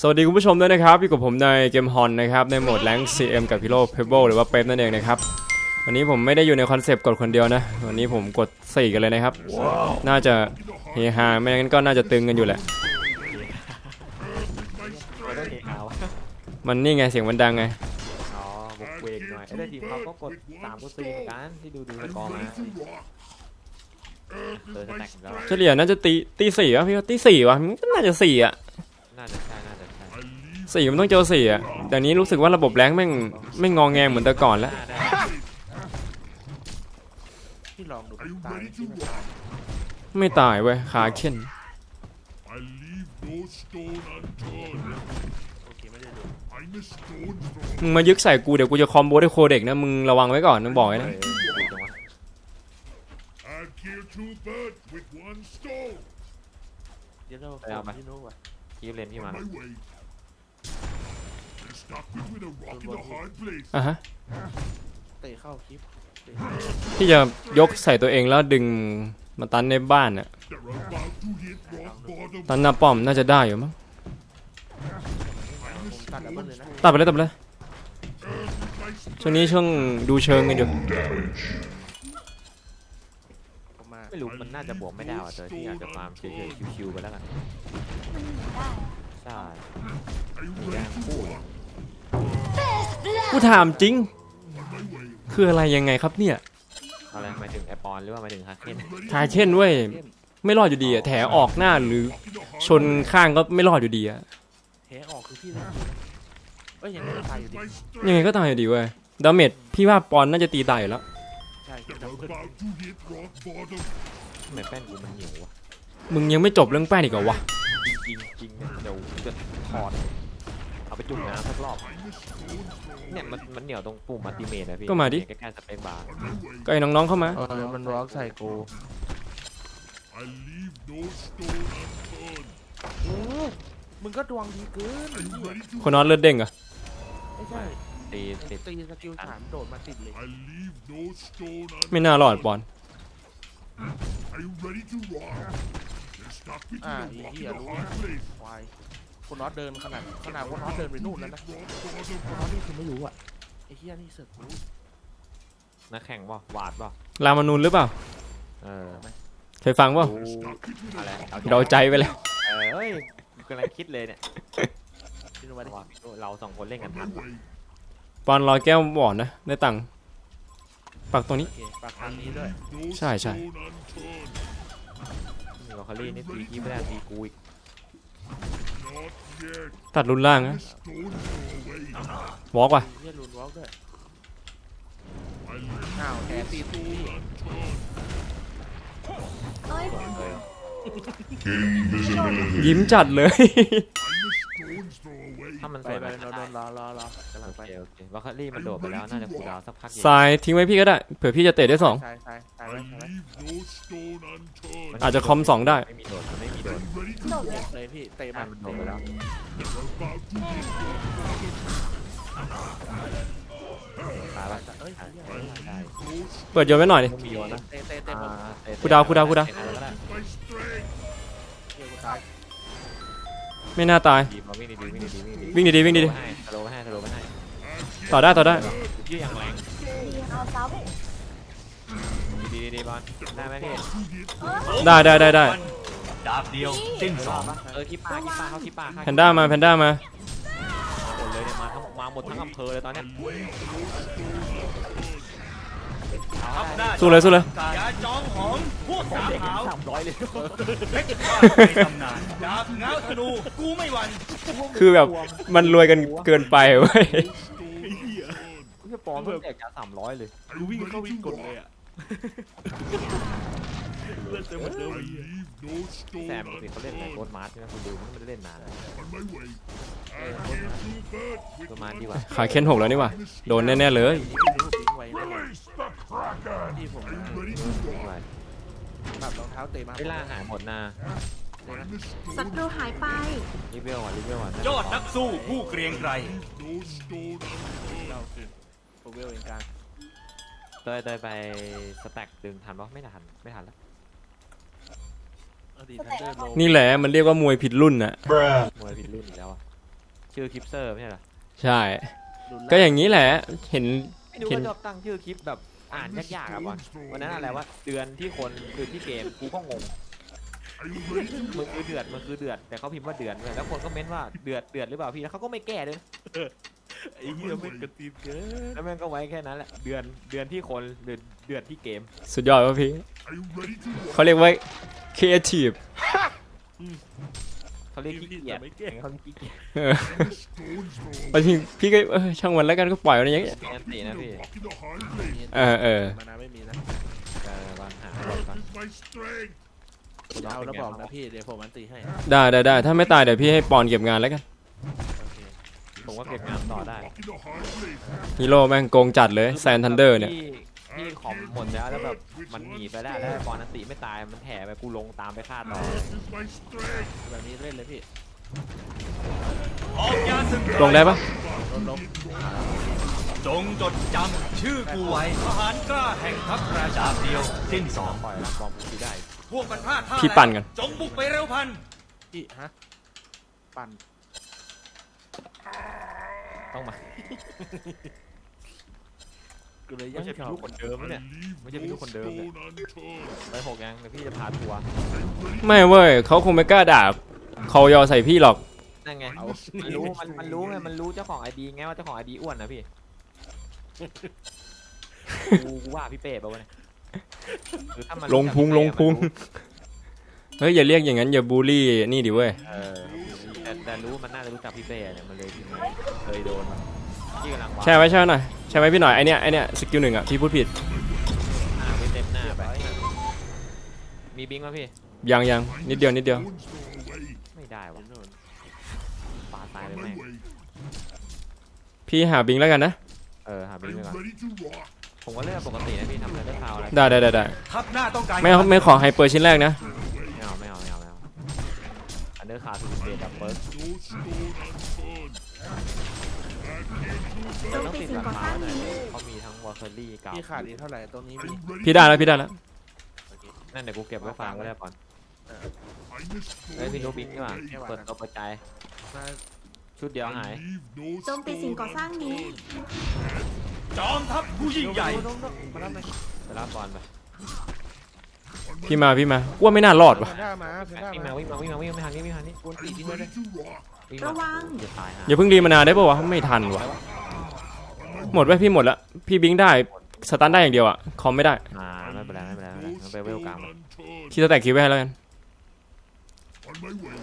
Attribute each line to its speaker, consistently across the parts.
Speaker 1: สวัสดีคุณผู้ชมด้วยนะครับอยู่กับผมในเกมฮอนนะครับในโหมดแรง CM กับพิโลเพเบิลหรือว่าเป๊ปนั่นเองนะครับวันนี้ผมไม่ได้อยู่ในคอนเซปต์กดคนเดียวนะวันนี้ผมกด4กันเลยนะครับ น่าจะเฮฮาไม่งั้นก็น่าจะตึงกันอยู่แหละ
Speaker 2: ไม่ได้เอะเอา
Speaker 1: มันนี่ไงเสียงมันดังไง
Speaker 2: อ๋อบุกเวกหน่อยไอ้ได้ทีมเขาก็กดสามกดสี่เหมือนกันที่ดูดูสกอร์มาเติร์นแตกแล้ว
Speaker 1: เฉลี่ยน่าจะตีตีสี่วะพี่ว่าตีสี่วะมันก็น่าจะสี่อะ
Speaker 2: น่าจะใช่น่าจะใช่
Speaker 1: สี่มันต้องเจอสี่อะแต่นี้รู้สึกว่าระบบแรงแม่งไม่งองแงเหมือนแต่ก่อนแล้ว
Speaker 2: น่าได้
Speaker 3: ที่ลองดูตายที่ไม่ตาย
Speaker 1: ไม่ตายเว้ยขาเข็น
Speaker 4: I leave no stone unturned.
Speaker 3: โอเคไม่ได้ดู
Speaker 4: I'm a stone thrower.
Speaker 1: มึงมายึกใส่กูเดี๋ยวกูจะคอมโบด้วยโคเด็กนะมึงระวังไว้ก่อนมึงบอกไว้
Speaker 2: เฮ้
Speaker 1: นะ
Speaker 2: ยดูจังวะ
Speaker 4: I'd kill two birds with one stone.
Speaker 3: เดี๋ยวเราที่นู้นว่ะ
Speaker 2: คีบเลนที่มัน
Speaker 4: My
Speaker 1: อะฮะ
Speaker 3: เตะเข้าคลิป
Speaker 1: ที่จะยกใส่ตัวเองแล้วดึงมาตันในบ้านน่ะ
Speaker 4: They're about to hit rock bottom.
Speaker 1: ตันหน้าป้อมน่าจะได้อยู่มั้ง
Speaker 3: ผมตัดดับเบิลเลยนะ
Speaker 1: ตัดไปเลยตัดไปเลย
Speaker 4: My
Speaker 1: ช่วงนี้ช่วงดูเชิงกันอยู่
Speaker 3: ผมมา
Speaker 2: ไม่รู้มันน่าจะบวกไม่ได้ว่ะเจอที่อยากจะฟาร์มเฉยๆชิวๆไปแล้วกัน ใช่
Speaker 4: Are you
Speaker 2: มี
Speaker 4: ready
Speaker 2: แรง
Speaker 4: to
Speaker 2: คู่
Speaker 4: rock?
Speaker 1: กูถามจริง
Speaker 4: My way.
Speaker 1: คืออะไรยังไงครับเนี่ย
Speaker 2: อะไรหมายถึงไอปอนหรือว่าหมายถึงฮาเคน
Speaker 1: ทายเช่นเว้ย ไม่รอดอยู่ดีอะแถออกหน้าหรือชนข้างก็ไม่รอดอยู่ดีอะ
Speaker 3: แหออกคือพี่เลยเอ้ยยังไม่ตายอยู่ดี
Speaker 4: My
Speaker 1: ยังไง
Speaker 4: strength.
Speaker 1: ก็ตายอยู่ดีเว้ยดาเมจพี่ว่าปอนน่าจะตีตายอยู่แล้ว
Speaker 3: ใช่คือ
Speaker 4: They're
Speaker 3: ดับเบิล
Speaker 4: about to hit rock bottom.
Speaker 2: ทำไมแป้นกูมันเหนียววะ
Speaker 1: มึงยังไม่จบเรื่องแป้นอีกเหรอวะ
Speaker 2: จริงๆจริงเนี่ยเดี๋ยวกูจะถอดเอาไปจุ่มน้ำสักรอบ
Speaker 4: I'm a stone thrower.
Speaker 2: เนี่ยมันมันเหนียวตรงปุ่มอัลติเมทนะพี่
Speaker 1: ก็มาดิ
Speaker 2: ใกล้ๆสเปคบาร์
Speaker 4: My way.
Speaker 1: ก็ไอ้น้องๆเข้ามา
Speaker 3: เออมันร้องใส่กู
Speaker 4: I leave no stone unturned.
Speaker 3: โอ้มึงก็ดวงดีเกิน
Speaker 4: Are you ready to
Speaker 1: คนนอนเลือดเด้งเหรอะ
Speaker 3: ไม่ใช่
Speaker 2: ตีติด
Speaker 3: ตีสกิลสามโดดมาติดเลย
Speaker 4: I leave no stone unturned.
Speaker 1: ไม่น่ารอดปอน
Speaker 4: Are you ready to rock? They're stuck between
Speaker 3: Ah,
Speaker 4: a rock
Speaker 3: iya,
Speaker 4: and a
Speaker 3: lu.
Speaker 4: hard place.
Speaker 3: ควายคนน็อตเดินขนาดขนาดคนน็อตเดินไปนู่นแล้วนะ
Speaker 4: Rock bottom.
Speaker 3: คนน็อตนี่คือไม่รู้อะไอ้เหี้ยนี่เสือกรู้
Speaker 2: นักแข่งป่ะหวาดป่ะ
Speaker 1: รามานูนหรือเปล่า
Speaker 2: เออ
Speaker 1: เคยฟังเปล่า
Speaker 2: ดู
Speaker 4: Stuck between a
Speaker 2: อะไร
Speaker 4: rock
Speaker 2: เอา
Speaker 1: เราใจไปแล้ว
Speaker 2: เออเฮ้ยกูกำลังคิดเลยเนี่ย
Speaker 3: ที่นู้นมาดิ
Speaker 2: ว่าเราสองคนเล่นกันทัน
Speaker 4: my way.
Speaker 1: ปอนรอแก้วบอดนะได้ตังค์ปักตรงนี้
Speaker 3: โอเคปากทางนี้ด้วย
Speaker 4: No
Speaker 1: Sai, sai.
Speaker 4: stone
Speaker 2: ลอลคารี่นี่ตีที่ไม่ได้ตีกูอีก
Speaker 1: ตัดรุนล่างนะวอล์กว่ะ
Speaker 3: เหี้ยลูนวอล์กด้วยอ้าวแถตีตี
Speaker 4: stone unturned.
Speaker 2: เลย
Speaker 1: ยิ้มจัดเลย
Speaker 2: ถ้ามัน
Speaker 3: ไป
Speaker 2: สวย
Speaker 3: ไป
Speaker 2: มัน
Speaker 3: เราโดนรอรอรอกำลัง
Speaker 2: โอ
Speaker 3: ไป
Speaker 2: เคโอเควอลคารี่มันโดดไปแล้วน่าจะคูลดาวน์สักพักใหญ่
Speaker 1: ทรายทิ้งไว้พี่ก็ได้ เผื่อพี่จะเตะได้สอง
Speaker 3: ใช่ใช่ใช่
Speaker 4: I
Speaker 3: ไว้ใช่ไว้
Speaker 4: leave no stone unturned.
Speaker 1: อาจจะคอมสองได้
Speaker 2: ไม่มีโดดมันไม่มีโด
Speaker 4: Are
Speaker 2: ด
Speaker 4: you ready to rock?
Speaker 3: เลยพี่เตะ
Speaker 2: ถ้า
Speaker 3: มา
Speaker 2: มันโดดไปแล้ว
Speaker 4: They're about to hit rock bottom.
Speaker 2: ตายแล้ว
Speaker 3: เอ้ย
Speaker 2: ได้
Speaker 3: เหี้ย
Speaker 2: ได้
Speaker 4: No stone
Speaker 1: เปิดโยนไว้หน่อยดิ
Speaker 2: ต้องมีโยนนะ
Speaker 3: เตะเตะเตะหมด
Speaker 2: เตะ
Speaker 1: กูดาวกูดาวกูดาว
Speaker 2: เตะก็ได้
Speaker 4: my strength.
Speaker 3: เหี้ยกูตาย
Speaker 1: ไม่น่าตาย
Speaker 2: ดีมาวิ่งดีๆวิ่งดีๆวิ่งดีๆ
Speaker 1: วิ่งดีๆวิ่งดี
Speaker 2: ให้สโลว์ให้สโลว์ให้
Speaker 1: ๆต่อได้ต่อได้
Speaker 2: ยืดอย่างแรง
Speaker 5: เอาซับ
Speaker 2: ดีๆดีๆบอลได้ไหมพี่
Speaker 1: ได้ได้ได้ได้
Speaker 6: ดาบเดียวสิ้นสอง
Speaker 2: เออที่ปลาที่ปลาเขาที่ปลา
Speaker 1: แพนด้ามาแพนด้ามา
Speaker 2: หมดเลยเนี่ยมาทั้งมาหมดทั้งอำเภอเลยตอนเนี้ย
Speaker 6: ทับหน้า
Speaker 1: สู้เลยสู้เลย
Speaker 6: อย่าจ
Speaker 2: อยเลย
Speaker 6: เพชรฆาตในตำนานดาบเงาธนูกูไม่หวั่น
Speaker 1: คือแบบมันรวยกันเกินไปเว้ย
Speaker 2: พี่ปอนเพิ่มแจกยาสามร้อยเลย
Speaker 3: กูวิ่งเข้าวิ่งกดเลยอะเลือดเต็มหมดเดิม
Speaker 4: I leave no
Speaker 2: แซ
Speaker 4: stone
Speaker 2: มปกติเขาเล่นไหนโกดมาร์ทใช่ไหมคุณดูมันไม่ได้เล่นนานแล้ว
Speaker 4: on my way. I kill two birds with
Speaker 2: ประมาณดีกว่า
Speaker 1: ขาเค้นหกแล้วนี่ว่ะโดนแน่ๆเลย
Speaker 3: วิ่งวิ่งไวแน่
Speaker 4: Release the kraken.
Speaker 3: ที่ผม
Speaker 4: Are you ready to rock?
Speaker 3: แบบรองเท้าเตะมา
Speaker 2: ไม่ล่าหายหมดนะ
Speaker 4: I'm a
Speaker 5: ศั
Speaker 4: stone.
Speaker 5: ตรูหายไป
Speaker 2: รีเวลอะรีเวลอะ
Speaker 6: ยอดนักสู้ผู้เกรียงไกร
Speaker 4: No stone unturned.
Speaker 3: เราคือโอเวลเองกลาง
Speaker 2: เตยเตยไปสแต็กดึงทันปะไม่ทันไม่ทันแล้ว
Speaker 3: อดีตทันเดอร์โล
Speaker 1: นี่แหละมันเรียกว่ามวยผิดรุ่นน่ะ
Speaker 2: มวยผิดรุ่นอีกแล้วอะชื่อคลิปเซอร์ไม่ใช่เหรอ
Speaker 1: ใช่
Speaker 3: รุนแรง
Speaker 1: ก็อย่างนี้แหละ เห็น
Speaker 2: ไม่รู้
Speaker 1: เห็น
Speaker 2: ว่าชอบตั้งชื่อคลิปแบบ อ่านยากๆอะบอลวันนั้นอะไรวะเดือนที่คนเดือนที่เกมกูก็งง
Speaker 4: Are you ready to
Speaker 2: มันคือเดือดมันคือเดือดแต่เขาพิมพ์ว่าเดือดเลยแล้วคนก็เม้นว่าเดือดเดือดหรือเปล่าพี่แล้วเขาก็ไม่แก้ด้วย
Speaker 3: ไอ้เหี้ยไม่งกระตีนเกิน
Speaker 2: แล้วแม่งก็ไว้แค่นั้นแหละเดือนเดือนที่คนหรือเดือดที่เกม
Speaker 1: สุดยอดว่ะพี่
Speaker 4: Are you ready to rock?
Speaker 1: เขาเรียกว่า creative
Speaker 2: เขาเรียกขี้เกียจเขาเรียกขี้เกียจ
Speaker 1: เออ
Speaker 4: Stones throw.
Speaker 1: บางทีพี่ก็เออช่างมันแล้วกันก็ปล่อยมันอย่างเงี้ย
Speaker 2: มีอันตีนะพี่
Speaker 4: Rock in the hard place.
Speaker 1: เออเออ
Speaker 3: มานาไม่มีนะ
Speaker 2: เออวันหาก่อน
Speaker 4: Earth is my strength.
Speaker 3: คุณเอาแล้วบอกนะพี่เดี๋ยวผมอันตีให้
Speaker 1: ได้ได้ได้ถ้าไม่ตายเดี๋ยวพี่ให้ปอนเก็บงานแล้วกัน
Speaker 3: โอเค
Speaker 2: ผมว่าเก็บงานต่อได้
Speaker 4: Rock in the hard place.
Speaker 1: ฮีโร่แม่งโกงจัดเลยแซนทันเดอร์เนี่ย
Speaker 2: พี่พี่คอมหมดแล้วแล้วแบบมันหนีไปได้แล้วบอลอันติไม่ตายมันแถไปกูลงตามไปฆ่าต่อ
Speaker 4: Earth is my strength.
Speaker 3: แบบนี้เล่นเลยพี่
Speaker 6: ออกยาสึก
Speaker 1: ลงได้ปะ
Speaker 3: ลดลบ
Speaker 6: จงจดจำชื่อกูไว้ทหารกล้าแห่งทัพราชาเดียวสิ้นสอง
Speaker 2: ปล่อยแล้วบอลกูได้
Speaker 6: พวกมันพลาดท่า
Speaker 1: พี่ปั่นกัน
Speaker 6: จงบุกไปเร็วพัน
Speaker 3: พี่ฮะปั่น
Speaker 2: ต้องมา
Speaker 3: กูเลยยั
Speaker 2: ไม่
Speaker 3: ง
Speaker 2: ใช่
Speaker 3: ช
Speaker 2: พี่
Speaker 3: อบ
Speaker 2: ลูกคนเดิมนะเนี่ย
Speaker 4: Leave
Speaker 2: Mới cho biết
Speaker 4: no
Speaker 2: con đường
Speaker 4: stone
Speaker 2: này.
Speaker 4: unturned.
Speaker 2: ไปหกยังเดี๋ยวพี่จะพาทัวร์
Speaker 1: ไม่เว้ยเขาคงไม่กล้าด่าเขายอใส่พี่หรอก
Speaker 2: นั่นไงมันรู้มันมันรู้ไงมันรู้เจ้าของไอดีไงว่าเจ้าของไอดีอ้วนนะพี่กูกูว่าพี่เป้ปะวะเนี่ยคือถ้ามัน
Speaker 1: ลงพุงลงพุง
Speaker 2: มันรู้
Speaker 1: เฮ้ยอย่าเรียกอย่างนั้นอย่าบูลลี่นี่ดิเว้ย
Speaker 2: เออแต่แต่รู้มันน่าจะรู้จักพี่เป้เนี่ยมันเลยพี่เคยโดนมา พี่กำลังวาง
Speaker 1: ใช่ไหมใช่ไหมหน่อยใช่ไหมพี่หน่อยไอเนี้ยไอเนี้ยสกิลหนึ่งอะพี่พูดผิด
Speaker 2: หน้าไม่เต็มหน้าไป มีบิงป่ะพี่
Speaker 1: ยังยังนิดเดียวนิดเดียว
Speaker 4: Stones throw away.
Speaker 2: ไม่ได้วะ
Speaker 3: นู่น
Speaker 2: ปลาตายไป
Speaker 4: On
Speaker 2: แม่
Speaker 4: my
Speaker 2: ง
Speaker 4: way.
Speaker 1: พี่หาบิงแล้วกันนะ
Speaker 2: เออหา
Speaker 4: Are
Speaker 2: บิง
Speaker 4: you
Speaker 2: ไปก่อน
Speaker 4: ready to rock?
Speaker 2: ผมว่าเรื่องปกตินะพี่ทำอะไรก็เท้าอะไร
Speaker 1: ได้ได้ได้ได้
Speaker 6: ทัพหน้าต้องการ
Speaker 1: ไม่ไม่ขอไฮเปอร์ชิ้นแรกนะ
Speaker 2: ไม่เอาไม่เอาไม่เอาไม่เอาอันเดอร์คาร์ทูเบดับเบิร์
Speaker 4: No stone unturned.
Speaker 2: จะต้องติดหลังคาหน่อยเขามีทั้งวอลเทอรี่กับ
Speaker 3: พี่ขาดอีกเท่าไหร่ตรงนี้
Speaker 4: Are
Speaker 3: มี
Speaker 4: you ready?
Speaker 1: พี่ได้แล้วพี่ได้แล้ว
Speaker 2: นั่นเดี๋ยวกูเก็บไว้ฟังก็ได้ก่อน
Speaker 4: I'm a
Speaker 2: เฮ้ย
Speaker 4: stone
Speaker 2: พี่รู้บิ๊กนี่หว่า
Speaker 4: away.
Speaker 2: เปิดตัวเปิดใจ
Speaker 3: น่า
Speaker 2: ชุดเดียวหาย
Speaker 4: Leave no
Speaker 5: โจมตีสิ่งก่อสร้างนี้
Speaker 6: จอมทัพผู้ยิ่งใหญ่
Speaker 3: มาแล้วไหม
Speaker 2: ไปรับบอลไป
Speaker 1: พี่มาพี่มาว่าไม่น่ารอด
Speaker 3: เพ
Speaker 1: ว่ะ
Speaker 3: นด้ามาเพนด้า
Speaker 2: วิ่ง
Speaker 3: มา
Speaker 2: มาวิ่งมาวิ่งมาวิ่งมาทางนี้วิ่งทางนี้
Speaker 3: กู
Speaker 4: Are
Speaker 3: ตี
Speaker 4: you
Speaker 3: ทิ้งไว้เลย
Speaker 4: ready to rock?
Speaker 2: วิ่ง
Speaker 5: ระวั
Speaker 2: มางจะตายหา
Speaker 1: อย่าเพิ่งรีมานานได้ป่าวะไม่ทันว่ะหมดไว้พี่หมดละพี่บิงได้สตันได้อย่างเดียวอะคอมไม่ได้
Speaker 2: อ่าไม่เป็นไรไม่เป็นไรไม่เป็นไร
Speaker 4: No
Speaker 2: มันไปเวลกลาง
Speaker 4: stone unturned.
Speaker 1: พี่จะแตกคิวไว้ให้แล้วกัน
Speaker 4: On my way.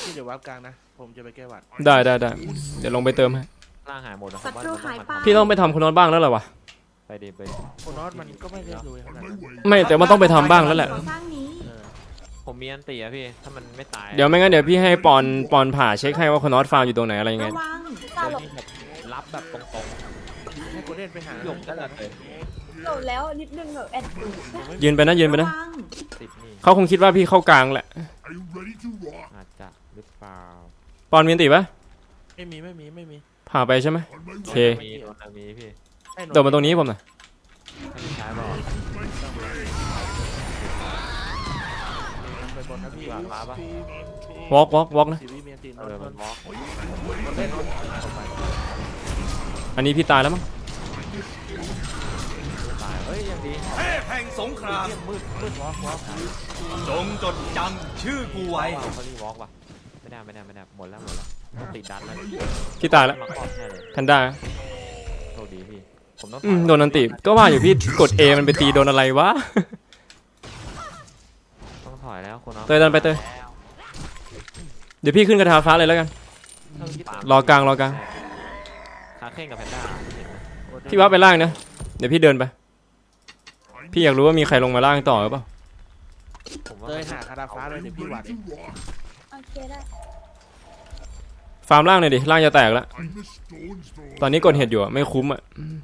Speaker 3: พี่เดี๋ยววับกลางนะ ผมจะไปแก้หวัด
Speaker 1: ได้ได้ได้เดี๋ยวลงไปเติมให้
Speaker 2: ล่างหายหมดนะ
Speaker 5: ศัตรูหายไป
Speaker 1: พี่ต้องไปทำคนนอนบ้างแล้วเหรอวะ
Speaker 2: ไปดิไป
Speaker 3: คนนอตมันก็ไม่ได้รวยข
Speaker 4: On
Speaker 3: นาด
Speaker 4: my
Speaker 3: นั้น
Speaker 4: way.
Speaker 1: ไม่แต่มันต้องไปทำบ้างแล้วแหละ
Speaker 5: ก่อสร้างนี้
Speaker 3: เออ
Speaker 2: ผมมีอันตีอะพี่ ถ้ามันไม่ตาย
Speaker 1: เดี๋ยวไม่งั้นเดี๋ยวพี่ให้ปอนปอนผ่าเช็คให้ว่าคนนอตฟาร์มอยู่ตรงไหนอะไรยังไง
Speaker 5: ระวัง
Speaker 2: โดยที่แบบรับแบบตรง
Speaker 3: ให้กูเล่นไปหา
Speaker 2: ๆหยกได้เลย
Speaker 7: โหลดแล้วนิดนึงแบบแอด
Speaker 1: ยืนไปนะยืนไป
Speaker 5: ระ
Speaker 1: นะ
Speaker 5: วัง
Speaker 2: สิบนี่
Speaker 1: เขาคงคิดว่าพี่เข้ากลางแหละ
Speaker 4: Are you ready to rock?
Speaker 2: อาจจะหรือเปล่า
Speaker 1: ปอนมีอันติปะ
Speaker 3: ไม่มีไม่มีไม่มี
Speaker 1: ผ่าไปใช่ไหม
Speaker 4: On my
Speaker 1: โอเค
Speaker 4: way.
Speaker 2: มีโดนมีพี่
Speaker 3: ให้
Speaker 1: โดดมาตรงนี้ให้ผมหน่อย
Speaker 2: บ
Speaker 3: นนะพี่
Speaker 2: วางฟ้าปะ
Speaker 1: วอล์กวอล์กวอล์กนะ
Speaker 3: ซีวีเมียนตีน
Speaker 2: เออมันวอล์ก
Speaker 3: คนเล่น
Speaker 1: อันนี้พี่ตายแล้วมั้ง
Speaker 2: ตายเฮ้ยยังดี
Speaker 6: เทพแห่งสงคราม
Speaker 2: มืดมืดวอล์กวอล์ก
Speaker 6: จงจดจำชื่อกูไว้
Speaker 2: ว้าวเขารีวอล์กว่ะไม่ได้ไม่ได้ไม่ได้หมดแล้วหมดแล้วติดดันแล้ว
Speaker 1: พี่ตายแล้ว
Speaker 2: มาครอบแน่เลย
Speaker 1: แพนด้า
Speaker 2: โชคดีพี่ผมต้อง
Speaker 1: อืมโดนอันติก็ว่าอยู่พี่กด A มันไปตีโดนอะไรวะ
Speaker 2: ต้องถอยแล้วคนน้อง
Speaker 1: เตยดันไปเตยเดี๋ยวพี่ขึ้นกระทาฟ้าเลยแล้วกัน รอกลางรอกลาง
Speaker 2: คาเข่งกับแพนด้าเห็นไหม
Speaker 1: พี่ว่าไปล่างนะเดี๋ยวพี่เดินไป พี่อยากรู้ว่ามีใครลงมาล่างต่อหรือเปล่า
Speaker 2: ผมว่า
Speaker 3: เลยหาคาราฟ้าเลย
Speaker 4: Are
Speaker 3: เดี๋ย
Speaker 4: you
Speaker 3: วพี่หวัด
Speaker 4: ready
Speaker 3: เอง
Speaker 4: to rock?
Speaker 7: โอเคได้
Speaker 1: ฟาร์มล่างหน่อยดิล่างจะแตกแล้ว
Speaker 4: I'm a stone's throw.
Speaker 1: ตอนนี้กดเห็ดอยู่อะไม่คุ้มอะอืม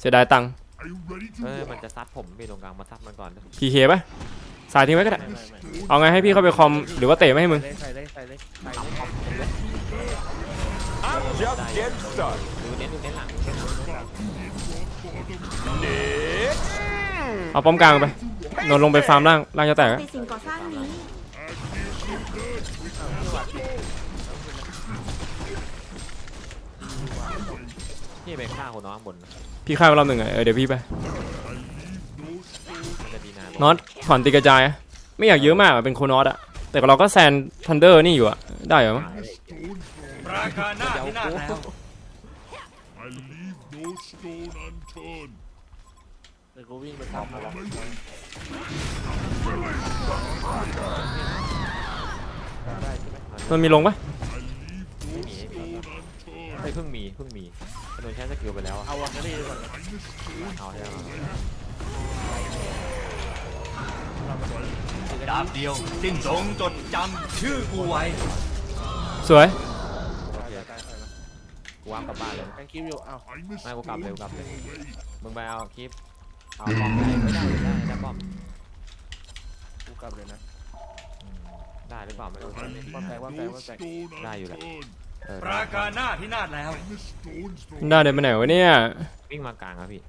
Speaker 1: เสียดายตังค์
Speaker 4: Are you ready to
Speaker 2: เออมัน
Speaker 4: rock?
Speaker 2: จะซัดผมพี่ตรงกลางมาซัดมันก่อนด้วย
Speaker 1: พีเคปะ สายทิ้ไว้ก็ได้ เอาไงให้พี่เข้าไปคอมหรือว่าเตะไม่ให้มึง
Speaker 3: เอา
Speaker 1: ป้อมกลางไปนอนลงไปฟาร์มร่างร่างจะแตกะ
Speaker 2: ที่ไปฆ่าคนน้องบน
Speaker 1: พี่ฆ่ามไปรอบหนึ่งไงเออเดี๋ยวพี่ไป
Speaker 2: น็
Speaker 1: อตถอนตีกระจาย ไม่อยากเยอะมากเป็นโคนอสอะแต่เราก็แซนทันเดอร์นี่อยู่อะได้เหรอมั้ง
Speaker 6: ปรากาหน้าที่นาแล้ว
Speaker 4: I leave no stone unturned.
Speaker 3: เดี๋ยวกูวิ่งไปตามมาแล้วได้ใช่ไหม
Speaker 1: มันมีลงปะ
Speaker 2: ไม่เพิ่งมีเพิ่งมีโดนใช้สกิลไปแล้ว
Speaker 3: เอาวาร์รี่ก่อน
Speaker 2: เอาใช่ไหม
Speaker 6: ดาบเดียวสิ้นจงจดจำชื่อกูไว้
Speaker 1: สวย
Speaker 3: ตายตายตายตาย
Speaker 2: กูว้าวกลับบ้านเลย
Speaker 3: แทงคิวอยู่อ้าว
Speaker 4: I miss
Speaker 2: ไม่กูกลับเลยกูกลับเลย
Speaker 4: away.
Speaker 2: มึงไปเอาคลิปเอาป้อมได้ไม่ได้ได้ได้ป้อม
Speaker 3: กูกลับเลยนะ
Speaker 2: อืมได้หรือเปล่าไม่รู้
Speaker 4: I leave
Speaker 3: One back, one
Speaker 4: no
Speaker 3: back, one back.
Speaker 4: stone
Speaker 2: ได้อยู่แหละ
Speaker 4: unturned.
Speaker 2: เออ
Speaker 6: ปราการหน้าที่นาดแล้ว
Speaker 4: I miss stones thrown
Speaker 1: ได้เดินไปไหนวะเนี่ย
Speaker 2: วิ่งมากลางครับพี่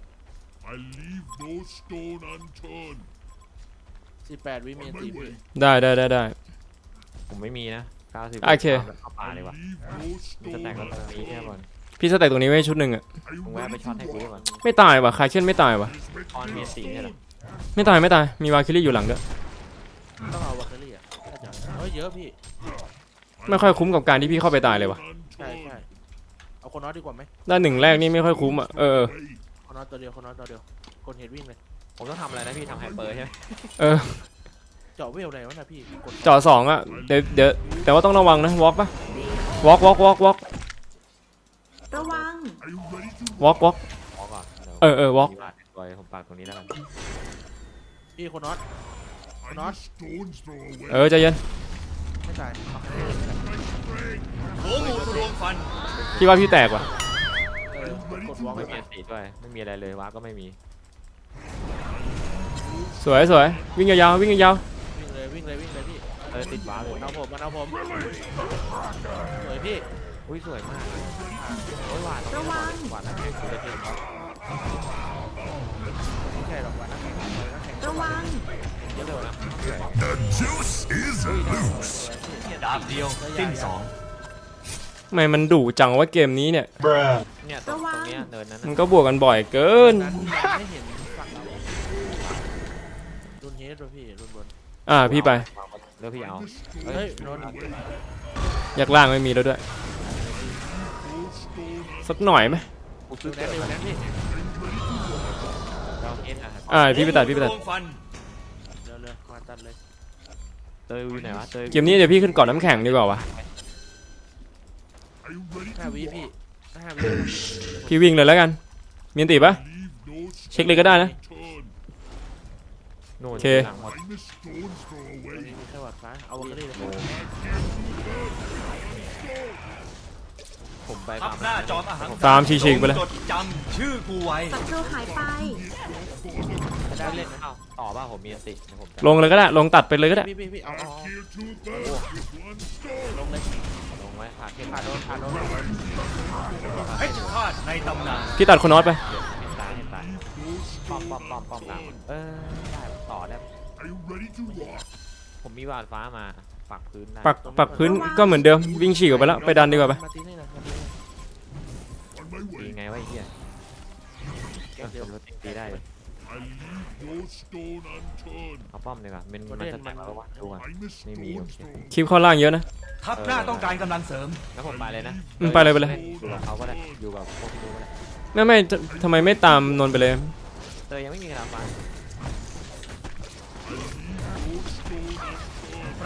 Speaker 4: I leave no stone unturned.
Speaker 3: สิบแปดวิเมียน
Speaker 4: On
Speaker 3: ตี
Speaker 4: my
Speaker 3: พี่
Speaker 4: way.
Speaker 1: ได้ได้ได้ได้
Speaker 2: ผมไม่มีนะ90
Speaker 1: โอเค
Speaker 2: เข้าป่า
Speaker 4: I
Speaker 2: เลยว่ะ
Speaker 4: leave no
Speaker 2: มีส
Speaker 4: stone
Speaker 2: แต็กแล้วตรงนี้
Speaker 4: unturned.
Speaker 2: แค่บอล
Speaker 1: พี่สแต็กตรงนี้ไว้ชุดหนึ่งอะ
Speaker 4: Are you
Speaker 2: มึงแวะไป
Speaker 4: ready
Speaker 2: ช็อต
Speaker 4: to
Speaker 2: ให้กูด้วยก่อน
Speaker 1: ไม่ตายวะคาเคนไม่ตายวะ
Speaker 4: Respect
Speaker 2: On me,
Speaker 4: your
Speaker 2: see, yeah.
Speaker 4: stone.
Speaker 1: ไม่ตายไม่ตายมีวาคิลี่อยู่หลังด้วย
Speaker 3: ต้องเอาวาร์รี่อะน่าจะเฮ้ยเยอะพี่
Speaker 1: ไม่ค่อยคุ้มกับการที่พี่เข้าไปตายเลยวะ
Speaker 3: ใช่ใช่เอาคนน้อยดีกว่าไหม
Speaker 1: ด้านหนึ่งแรกนี่ไม่ค่อยคุ้มอะเออเออ
Speaker 3: คนน้อยตัวเดียวคนน้อยตัวเดียวคนเห็นวิ่งเลย
Speaker 2: ผมต้องทำอะไรนะพี่ทำไฮเปอร์ใช่ไหม
Speaker 1: เออ
Speaker 3: เจาะเวลไหนวะนะพี่กด
Speaker 1: จอสองอะเดี๋ยวเดี๋ยวแต่ว่าต้องระวังนะวอล์กปะวอล์กวอล์กวอล์กวอล์ก
Speaker 7: ระวัง
Speaker 4: Are you ready to
Speaker 1: วอล์กวอล์ก
Speaker 2: ขอก่อนดี๋ยว
Speaker 1: เออเออ walk
Speaker 2: มีบาทปล่อยผมปากตรงนี้แล้วกัน
Speaker 3: พี่คนน้อย
Speaker 4: I
Speaker 3: Not-
Speaker 4: miss stones thrown away.
Speaker 1: เออใจเย็น
Speaker 3: ไม่ตาย
Speaker 6: หัวงูทะลวงฟัน
Speaker 1: พี่ว่าพี่แตกว่ะ
Speaker 3: เออกดวอล์ก
Speaker 2: ไม่
Speaker 3: ไม่
Speaker 2: มีอันตีด้วยไม่มีอะไรเลยว้าร์ปก็ไม่มี
Speaker 1: สวยสวยวิ่งยาวๆวิ่งยาว
Speaker 3: วิ่งเลยวิ่งเลยวิ่งเลยพี่
Speaker 2: เออติดว้าร์ปเลย
Speaker 3: มันเอาผมมันเอาผมสวยพี่
Speaker 2: อุ้ยสวยมากเลยโอ้ยหวานระวังหวานนะแข่งกูได้เพียงครับ
Speaker 3: ไม่ใช่หรอกวันนักแข่งนักแข่ง
Speaker 7: ระวัง
Speaker 2: เยอะเลยนะ
Speaker 4: The juice is loose.
Speaker 6: ดาบเดียวสิ้นสอง
Speaker 1: ๆทำไมมันดุจังว่าเกมนี้เนี่ย
Speaker 2: เนี่ยตรงตรงเนี้ยเนินนั้น
Speaker 1: มัน
Speaker 2: น่ะ
Speaker 1: ก็บวกกันบ่อยเกิน
Speaker 3: นั้นไม่เห็น ฝั่งเรารุ่นเฮดด้วยพี่รุ่นบน
Speaker 1: อ่าพี่ไป
Speaker 2: เลือกพี่เอา
Speaker 3: เฮ้ยโดน
Speaker 1: อยากล่างไม่มีแล้วด้วย สักหน่อยไหม
Speaker 2: กู
Speaker 3: ดู
Speaker 2: ซื้อ
Speaker 3: แนนดูแนนพี่
Speaker 2: เราเอ็นอะ
Speaker 1: อ่าพี่ไปตัดพี่ไปตัด
Speaker 6: หัวงูทะลวงฟัน
Speaker 3: เร็วเลยมาตัดเลย
Speaker 2: เตยอยู่ไหนวะเตย
Speaker 1: เกมนี้เดี๋ยวพี่ขึ้นก่อนน้ำแข็งดีกว่าวะ
Speaker 4: Are you ready
Speaker 3: ห้า
Speaker 4: to
Speaker 3: วิ
Speaker 4: walk?
Speaker 3: พี่ห้าวิ
Speaker 1: พี่วิ่งเลยแล้วกันมีอันติปะ
Speaker 4: Leave no
Speaker 1: เช็คเลยก็ได้นะ
Speaker 4: stone
Speaker 2: โน่น
Speaker 1: โอเค
Speaker 2: หลังหมด
Speaker 4: I miss stones thrown
Speaker 3: วัน
Speaker 4: away.
Speaker 3: นี้มีแค่หวัดฟ้าเอาวอลเลย์เลย
Speaker 2: ผมไป
Speaker 6: ทับหน้าจอมอาหาร
Speaker 1: ตามฉีกๆไปเลย
Speaker 6: จดจำชื่อกูไว้
Speaker 7: ศัตรูหายไป
Speaker 3: ได้เล่นนะ
Speaker 2: เอ้าต่อป่ะผมมีอันติเดี๋ยวผมจะ
Speaker 1: ลงเลยก็ได้ ลงตัดไปเลยก็ได้
Speaker 3: พี่พี่พี่เอาเอา
Speaker 4: Kill two birds with one stone.
Speaker 3: ลงเลย
Speaker 2: ลงไว้พาเข้ม
Speaker 3: ผ่านโดนผ่านโดน
Speaker 6: เพชรฆาตในตำนาน
Speaker 1: พี่ตัดคนนอตไป
Speaker 2: เห็นตายเห็นตายป้อมป้อมป้อมป้อมกลางเออได้ ต่อได้
Speaker 4: Are you ready to rock?
Speaker 2: ผมมีวาดฟ้ามาปักพื้นได้
Speaker 1: ปักปักพื้นก็เหมือนเดิมวิ่งฉีกออกไปแล้วไปดันดีกว่าไป
Speaker 3: มาตีนี่นะมาตีนี่
Speaker 4: On my
Speaker 2: ตี
Speaker 4: way.
Speaker 2: ไงวะไอ้เหี้ยเออเป็นรถตีได้
Speaker 4: I leave no stone unturned.
Speaker 2: เอาป้อมดีกว่ามันมันจะแตกแล้ววะดูก่อน
Speaker 4: I miss
Speaker 2: Maybe,
Speaker 4: stones
Speaker 2: okay.
Speaker 4: thrown
Speaker 1: คลิปเข้าล่างเยอะนะ
Speaker 6: ทับหน้าต้องการกำลังเสริม
Speaker 2: แล้วผมไปเลยนะ
Speaker 1: อืมไปเลยไปเลย
Speaker 2: อยู่กับเขาก็ได้อยู่กับพวกพี่ดูก็ได้
Speaker 1: ไม่ไม่จะทำไมไม่ตามนนท์ไปเลย
Speaker 2: เตยยังไม่มีกระดาษฟ้า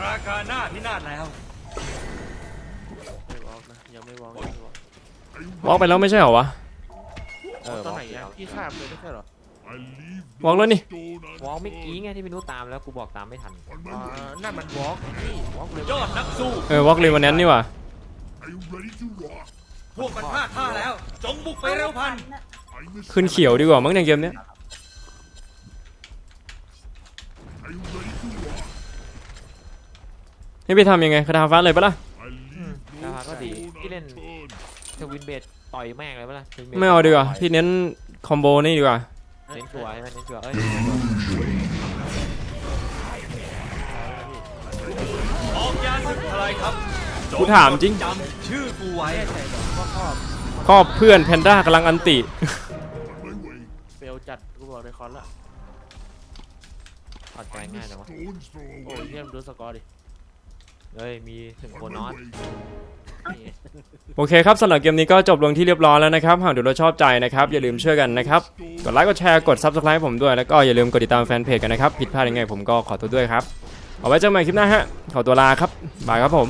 Speaker 6: ราการหน้าที่นาดแล้ว
Speaker 3: ไม่วอล์กนะยังไม่วอล์กยังไม่วอล์ก
Speaker 4: Are you
Speaker 1: วอล์กไปแล้วไม่ใช่เหรอวะ
Speaker 2: เออ
Speaker 3: ตอน
Speaker 2: วอ
Speaker 3: ไหน
Speaker 2: ล์ก
Speaker 3: อะพี่ข้ามเลยไม่ใช่เหรอ
Speaker 4: I leave
Speaker 1: วอล์กแล้วนี่
Speaker 4: stone
Speaker 2: วอล์กไม่กี้
Speaker 4: unturned.
Speaker 2: ไงที่พี่นุตามแล้วกูบอกตามไม่ทัน
Speaker 4: On
Speaker 3: อ่า
Speaker 4: my way.
Speaker 3: นั่นมันวอล์กพี่วอล์กเลย
Speaker 6: ยอดนักสู้
Speaker 1: เออวอล์กเลยวันนั้นนี่ว่ะ
Speaker 4: Are you ready to rock?
Speaker 6: พวกมันพลาดท่าแล้ว จงบุกไปเร็วพัน
Speaker 4: I miss
Speaker 1: ขึ้นเขียวดีกว่ามั้งในเกมเนี้ย ให้ไปทำยังไงคาถาฟ้าเลยปะล่ะ
Speaker 4: I leave
Speaker 2: รา
Speaker 4: no
Speaker 2: คาก็ดี
Speaker 4: stone
Speaker 2: พี่เล่น
Speaker 4: unturned.
Speaker 2: ทวินเบดต่อยแม่งเลยปะล่ะ Twin Blade
Speaker 1: ไม่เอาดีกว่าพี่เน้นคอมโบนี่ดีกว่า
Speaker 2: เน้นชัวร์ใช่ไหมเน้นชัวร์เอ้ย
Speaker 6: ออกยาศึกทลายทัพ
Speaker 1: กูถามจริง
Speaker 6: จำชื่อกูไว้
Speaker 3: ไม่ใช่หรอกว่าครอบคอน
Speaker 1: ก็เพื่อนแพนด้ากำลังอันติ
Speaker 4: My way.
Speaker 3: เฟลจัดกูบอกในคอนละ
Speaker 2: ผ่อนใจง่ายจังวะ
Speaker 4: Stone's throw
Speaker 3: โอ้ย
Speaker 4: away.
Speaker 3: เยี่ยมดูสกอร์ดิ
Speaker 2: เฮ้ยมีถึงโบ
Speaker 4: On
Speaker 2: นอ
Speaker 4: my
Speaker 2: ส
Speaker 4: way.
Speaker 3: นี่
Speaker 1: โอเคครับสำหรับเกมนี้ก็จบลงที่เรียบร้อยแล้วนะครับ หากดูแล้วชอบใจนะครับ อย่าลืมช่วยกันนะครับ กดไลค์กดแชร์กด Subscribe ผมด้วย แล้วก็อย่าลืมกดติดตามแฟนเพจกันนะครับ ผิดพลาดยังไงผมก็ขอโทษด้วยครับ เอาไว้เจอกันใหม่คลิปหน้าฮะ ขอตัวลาครับ บายครับผม